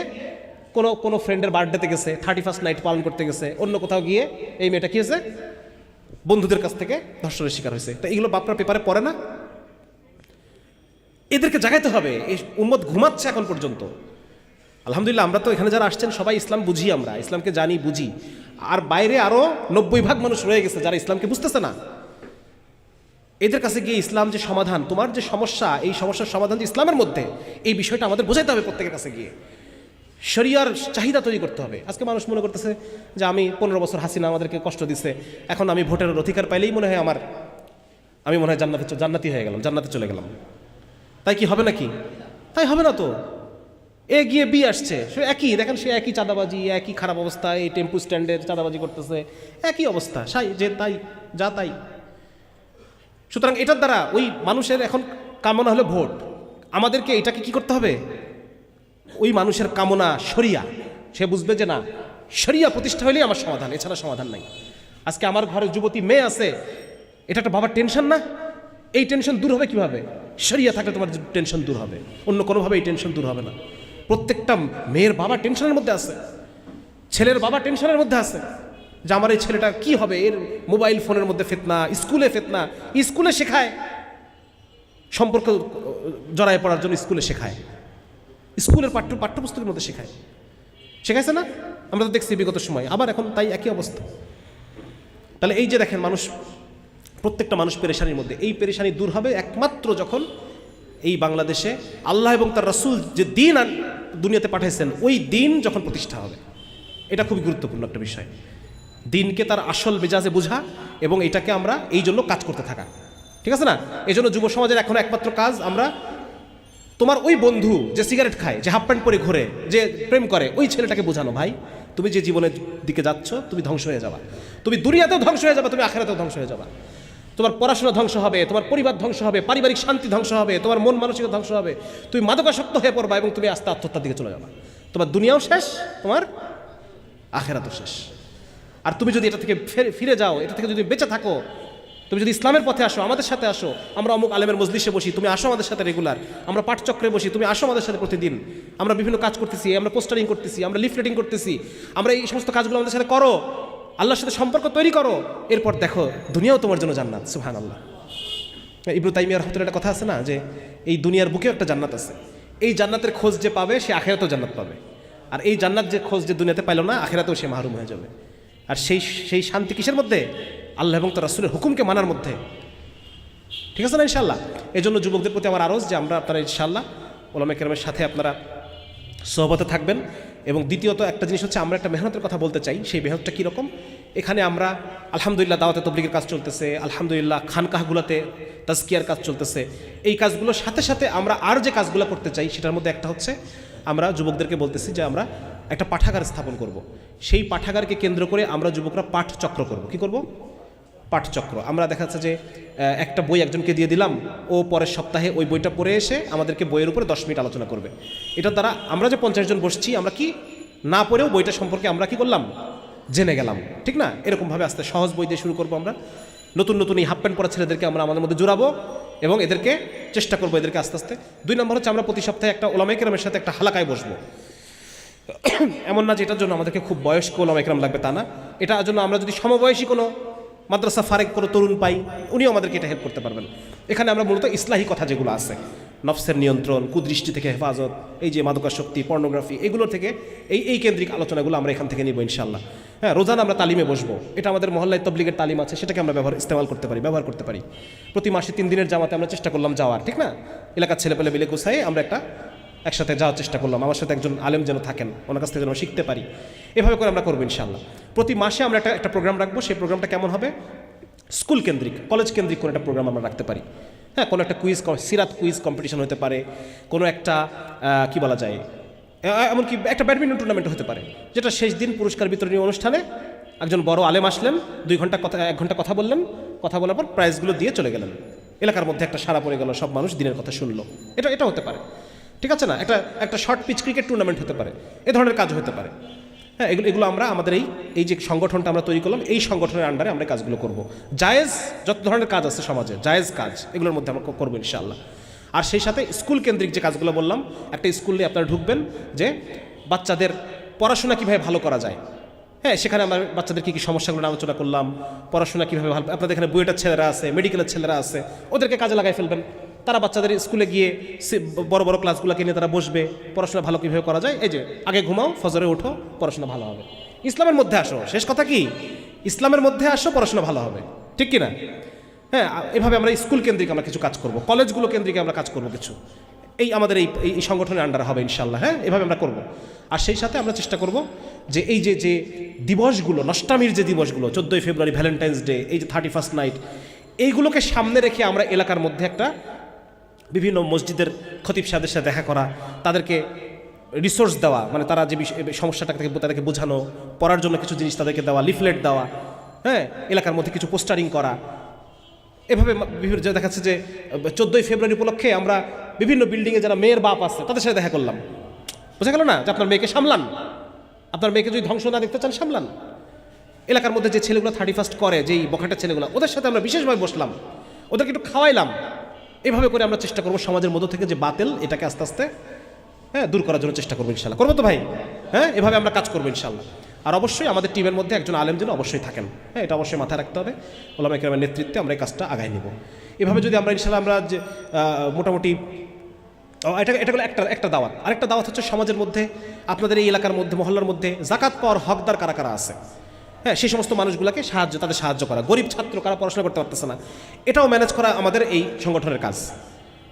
কোনো কোনো ফ্রেন্ডের বার্থডেতে গেছে থার্টি ফার্স্ট নাইট পালন করতে গেছে, অন্য কোথাও গিয়ে এই মেয়েটা কী হয়েছে? বন্ধুদের কাছ থেকে ধর্ষণের শিকার হয়েছে। তো এগুলো বাপরা পেপারে পড়ে না? এদেরকে জাগাইতে হবে। এই উম্মত ঘুমাচ্ছে এখন পর্যন্ত। আলহামদুলিল্লাহ, আমরা তো এখানে যারা আসছেন, সবাই ইসলাম বুঝি আমরা। ইসলামকে জানি, বুঝি। আর বাইরে আরও নব্বই ভাগ মানুষ রয়ে গেছে যারা ইসলামকে বুঝতেছে না। এদের কাছে গিয়ে ইসলাম যে সমাধান, তোমার যে সমস্যা, এই সমস্যার সমাধান যে ইসলামের মধ্যে, এই বিষয়টা আমাদের বোঝাইতে হবে প্রত্যেকের কাছে গিয়ে। শরিয়ার চাহিদা তৈরি করতে হবে। আজকে মানুষ মনে করতেছে যে আমি পনেরো বছর হাসিনা আমাদেরকে কষ্ট দিছে। এখন আমি ভোটের অধিকার পাইলেই মনে হয় আমার, আমি মনে হয় জান্নাতে জান্নাতি হয়ে গেলাম, জান্নাতে চলে গেলাম। তাই কি হবে নাকি? তাই হবে না তো। এ গিয়ে বি আসছে, সে একই, দেখেন সে একই চাঁদাবাজি, একই খারাপ অবস্থা, এই টেম্পু স্ট্যান্ডের চাঁদাবাজি করতেছে, একই অবস্থা, সাই, যে তাই, যা তাই। সুতরাং এটার দ্বারা ওই মানুষের এখন কামনা হলো ভোট। আমাদেরকে এটাকে কি করতে হবে? ওই মানুষের কামনা সরিয়া সে বুঝবে যে না সরিয়া প্রতিষ্ঠা হলেই আমার সমাধান, এছাড়া সমাধান নাই। আজকে আমার ঘরে যুবতী মেয়ে আছে, এটা একটা বাবার টেনশন না? এই টেনশন দূর হবে কীভাবে? সরিয়া থাকলে তোমার টেনশন দূর হবে, অন্য কোনোভাবে এই টেনশন দূর হবে না। প্রত্যেকটা মেয়ের বাবা টেনশনের মধ্যে আছে, ছেলের বাবা টেনশনের মধ্যে আছে, যে আমার এই ছেলেটা কি হবে? এর মোবাইল ফোনের মধ্যে ফেতনা, স্কুলে ফেতনা, স্কুলে শেখায়। সম্পর্ক জড়ায় পড়ার জন্য স্কুলে শেখায়। স্কুলের পাঠ্য পাঠ্যপুস্তকের মধ্যে শেখায়। শেখাইছে না? আমরা তো দেখছি বিগত সময়। আবার এখন তাই একই অবস্থা। তাহলে এই যে দেখেন মানুষ, প্রত্যেকটা মানুষ পেরেশানির মধ্যে। এই পেরেশানি দূর হবে একমাত্র যখন এই বাংলাদেশে আল্লাহ এবং তার রাসূল যে দিন দুনিয়াতে পাঠাইছেন, ওই দিন যখন প্রতিষ্ঠা হবে। এটা খুবই গুরুত্বপূর্ণ একটা বিষয়। দিনকে তার আসল মেজাজে বোঝা এবং এটাকে আমরা এই জন্য কাজ করতে থাকা। ঠিক আছে না? এই জন্য যুব সমাজের এখন একমাত্র কাজ আমরা তোমার ওই বন্ধু যে সিগারেট খায়, যে হাফ প্যান্ট পরে ঘোরে, যে প্রেম করে, ওই ছেলেটাকে বোঝানো, ভাই, তুমি যে জীবনের দিকে যাচ্ছ, তুমি ধ্বংস হয়ে যাবা। তুমি দুনিয়াতেও ধ্বংস হয়ে যাবে, তুমি আখেরাতেও ধ্বংস হয়ে যাবা। তোমার পড়াশোনা ধ্বংস হবে, তোমার পরিবার ধ্বংস হবে, পারিবারিক শান্তি ধ্বংস হবে, তোমার মন মানসিক ধ্বংস হবে। তুমি মাদকাসক্ত হয়ে পড়বা এবং তুমি আস্তে আত্মহত্যার দিকে চলে যাবা। তোমার দুনিয়াও শেষ, তোমার আখেরাতও শেষ। আর তুমি যদি এটা থেকে ফের- ফিরে যাও, এটা থেকে যদি বেঁচে থাকো তুমি যদি ইসলামের পথে আসো, আমাদের সাথে আসো, আমরা অমুক আলেমের মজলিসে বসি, তুমি আসো আমাদের সাথে রেগুলার, আমরা পাঠচক্রে বসি, তুমি আসো আমাদের সাথে প্রতিদিন, আমরা বিভিন্ন কাজ করতেছি, আমরা পোস্টারিং করতেছি, আমরা লিফলেটিং করতেছি, আমরা এই সমস্ত কাজগুলো আমাদের সাথে করো, আল্লাহর সাথে সম্পর্ক তৈরি করো, এরপর দেখো দুনিয়াও তোমার জন্য জান্নাত সুহান আল্লাহ ইব্রু তাইমিয়া রহমতুল্লাহ একটা কথা আছে না, যে এই দুনিয়ার বুকেও একটা জান্নাত আছে, এই জান্নাতের খোঁজ যে পাবে, সে আখেরাতেও জান্নাত পাবে, আর এই জান্নাত যে খোঁজ যে দুনিয়াতে পাইল না, আখেরাতেও সে মাহরুম হয়ে যাবে, আর সেই সেই শান্তি কিসের মধ্যে? আল্লাহ এবং তার রাসুলের হুকুমকে মানার মধ্যে। ঠিক আছে না ইনশাল্লাহ এই জন্য যুবকদের প্রতি আমার আরজ যে আমরা আপনারা ইনশাল্লাহ ওলামা কেরামের সাথে আপনারা সহবতে থাকবেন। এবং দ্বিতীয়ত একটা জিনিস হচ্ছে, আমরা একটা মেহনতের কথা বলতে চাই, সেই মেহনতটা কীরকম এখানে আমরা আলহামদুলিল্লাহ দাওয়াতে তবলিগের কাজ চলতেছে, আলহামদুলিল্লাহ খানকাহগুলোতে তাজকিয়ার কাজ চলতেছে। এই কাজগুলোর সাথে সাথে আমরা আর যে কাজগুলো করতে চাই, সেটার মধ্যে একটা হচ্ছে, আমরা যুবকদেরকে বলতেছি যে আমরা একটা পাঠাগার স্থাপন করব। সেই পাঠাগারকে কেন্দ্র করে আমরা যুবকরা পাঠ চক্র করব। কি করব? পাঠচক্র। আমরা দেখা যাচ্ছে যে একটা বই একজনকে দিয়ে দিলাম, ও পরের সপ্তাহে ওই বইটা পড়ে এসে আমাদেরকে বইয়ের উপরে দশ মিনিট আলোচনা করবে। এটার দ্বারা আমরা যে পঞ্চাশ জন বসছি, আমরা কি না পড়েও বইটা সম্পর্কে আমরা কি করলাম জেনে গেলাম। ঠিক না? এরকমভাবে আস্তে সহজ বই দিয়ে শুরু করব আমরা। নতুন নতুন এই হাফ প্যান্ট পরা ছেলেদেরকে আমরা আমাদের মধ্যে জোরাবো এবং এদেরকে চেষ্টা করব এদেরকে আস্তে আস্তে। দুই নম্বর হচ্ছে আমরা প্রতি সপ্তাহে একটা ওলামাইকেরামের সাথে একটা হালাকায় বসবো। এমন না যে এটার জন্য আমাদেরকে খুব বয়স্ক ওলামা একরাম লাগবে তা না। এটার জন্য আমরা যদি সমবয়সী কোনো মাদ্রাসা ফারেক কোনো তরুণ পাই, উনিও আমাদেরকে এটা হেল্প করতে পারবেন। এখানে আমরা মূলত ইসলাহী কথা যেগুলো আছে, নফসের নিয়ন্ত্রণ, কুদৃষ্টি থেকে হেফাজত, এই যে মাদকাশক্তি পর্নোগ্রাফি এগুলো থেকে এই এই কেন্দ্রিক আলোচনাগুলো আমরা এখান থেকে নিব ইনশাল্লাহ হ্যাঁ রোজানা আমরা তালিমে বসবো। এটা আমাদের মহল্লায় তবলিগের তালিম আছে, সেটাকে আমরা ব্যবহার, ইস্তেমাল করতে পারি, ব্যবহার করতে পারি। প্রতি মাসে তিন দিনের জামাতে আমরা চেষ্টা করলাম যাওয়ার, ঠিক না? এলাকার ছেলেপেলে মিলে গুছাই আমরা একটা একসাথে যাওয়ার চেষ্টা করলাম। আমার সাথে একজন আলেম যেন থাকেন, ওনার কাছ থেকে যেন শিখতে পারি। এভাবে করে আমরা করব ইনশাল্লাহ প্রতি মাসে আমরা একটা একটা প্রোগ্রাম রাখব। সেই প্রোগ্রামটা কেমন হবে? স্কুল কেন্দ্রিক কলেজ কেন্দ্রিক কোনো একটা প্রোগ্রাম আমরা রাখতে পারি। হ্যাঁ কোনো একটা কুইজ সিরাত কুইজ কম্পিটিশন হতে পারে, কোনো একটা কি বলা যায়? এমনকি একটা ব্যাডমিন্টন টুর্নামেন্ট হতে পারে, যেটা শেষ দিন পুরস্কার বিতরণী অনুষ্ঠানে একজন বড় আলেম আসলেন, দুই ঘণ্টা কথা, এক ঘণ্টা কথা বললেন। কথা বলার পর প্রাইজগুলো দিয়ে চলে গেলেন। এলাকার মধ্যে একটা সারা পড়ে গেল, সব মানুষ দিনের কথা শুনলো। এটা এটা হতে পারে। ঠিক আছে না? একটা একটা শর্ট পিচ ক্রিকেট টুর্নামেন্ট হতে পারে। এ ধরনের কাজ হতে পারে। হ্যাঁ এগুলো এগুলো আমরা আমাদের এই এই যে সংগঠনটা আমরা তৈরি করলাম, এই সংগঠনের আন্ডারে আমরা কাজগুলো করব। জায়েজ যত ধরনের কাজ আছে সমাজে, জায়েজ কাজ, এগুলোর মধ্যে আমরা করব ইনশাআল্লাহ। আর সেই সাথে স্কুল কেন্দ্রিক যে কাজগুলো বললাম, একটা স্কুলে আপনারা ঢুকবেন যে বাচ্চাদের পড়াশোনা কীভাবে ভালো করা যায়। হ্যাঁ সেখানে আমরা বাচ্চাদের কী কী সমস্যাগুলো আলোচনা করলাম, পড়াশোনা কীভাবে ভালো, আপনাদের এখানে বুয়েটার ছেলেরা আছে মেডিকেলের ছেলেরা আছে, ওদেরকে কাজে লাগাই ফেলবেন। তারা বাচ্চাদের স্কুলে গিয়ে বড় বড় ক্লাসগুলোকে নিয়ে তারা বসবে, পড়াশোনা ভালো কীভাবে করা যায়? এই যে, আগে ঘুমাও, ফজরে ওঠো, পড়াশোনা ভালো হবে। ইসলামের মধ্যে আসো, শেষ কথা কি? ইসলামের মধ্যে আসো, পড়াশোনা ভালো হবে। ঠিক কি না হ্যাঁ এভাবে আমরা স্কুল কেন্দ্রিক আমরা কিছু কাজ করব, কলেজগুলো কেন্দ্রিক আমরা কাজ করব কিছু। এই আমাদের এই- এই সংগঠনের আন্ডার হবে ইনশাল্লাহ হ্যাঁ এভাবে আমরা করব। আর সেই সাথে আমরা চেষ্টা করব যে এই যে যে দিবসগুলো, নষ্টামির যে দিবসগুলো, চোদ্দোই ফেব্রুয়ারি ভ্যালেন্টাইন্স ডে, এই যে থার্টি ফার্স্ট নাইট এইগুলোকে সামনে রেখে আমরা এলাকার মধ্যে একটা বিভিন্ন মসজিদের খতিব সাহেবের সাথে দেখা করা, তাদেরকে রিসোর্স দেওয়া মানে তারা যে সমস্যাটা তাদেরকে বোঝানো, পড়ার জন্য কিছু জিনিস তাদেরকে দেওয়া লিফলেট দেওয়া হ্যাঁ এলাকার মধ্যে কিছু পোস্টারিং করা। এভাবে বিভিন্ন যে দেখাচ্ছে যে, চোদ্দোই ফেব্রুয়ারি উপলক্ষে আমরা বিভিন্ন বিল্ডিংয়ে যারা মেয়ের বাপ আছে, তাদের সাথে দেখা করলাম। বোঝা গেল না যে আপনার মেয়েকে সামলান? আপনার মেয়েকে যদি ধ্বংস না দেখতে চান, সামলান। এলাকার মধ্যে যে ছেলেগুলো থার্টি ফার্স্ট করে, যেই বখাটা ছেলেগুলো, ওদের সাথে আমরা বিশেষভাবে বসলাম। ওদেরকে একটু খাওয়াইলাম। এভাবে করে আমরা চেষ্টা করব সমাজের মধ্য থেকে যে বাতিল এটাকে আস্তে আস্তে হ্যাঁ দূর করার জন্য চেষ্টা করব ইনশাল্লাহ। করব তো ভাই? হ্যাঁ এভাবে আমরা কাজ করব ইনশাল্লাহ। আর অবশ্যই আমাদের টিমের মধ্যে একজন আলেম যেন অবশ্যই থাকেন। হ্যাঁ এটা অবশ্যই মাথায় রাখতে হবে। ওলামা ইকরামের নেতৃত্বে আমরা এই কাজটা আগায় নিব। এভাবে যদি আমরা ইনশাল্লাহ আমরা যে মোটামুটি এটা এটা হলো একটা একটা দাওয়াত। আরেকটা দাওয়াত হচ্ছে সমাজের মধ্যে, আপনাদের এই এলাকার মধ্যে, মহল্লার মধ্যে জাকাত পাওয়ার হকদার কারা কারা আছে? হ্যাঁ সেই সমস্ত মানুষগুলোকে সাহায্য, তাদের সাহায্য করা। গরিব ছাত্র কারা পড়াশোনা করতে পারতেছে না। এটাও ম্যানেজ করা আমাদের এই সংগঠনের কাজ।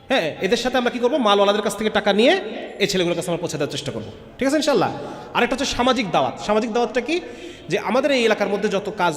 হ্যাঁ এদের সাথে আমরা কী করব? মালওয়ালাদের কাছ থেকে টাকা নিয়ে এই ছেলেগুলোর কাছে আমরা পৌঁছে দেওয়ার চেষ্টা করব। ঠিক আছে ইনশাল্লাহ আরেকটা হচ্ছে সামাজিক দাওয়াত। সামাজিক দাওয়াতটা কি? যে আমাদের এই এলাকার মধ্যে যত কাজ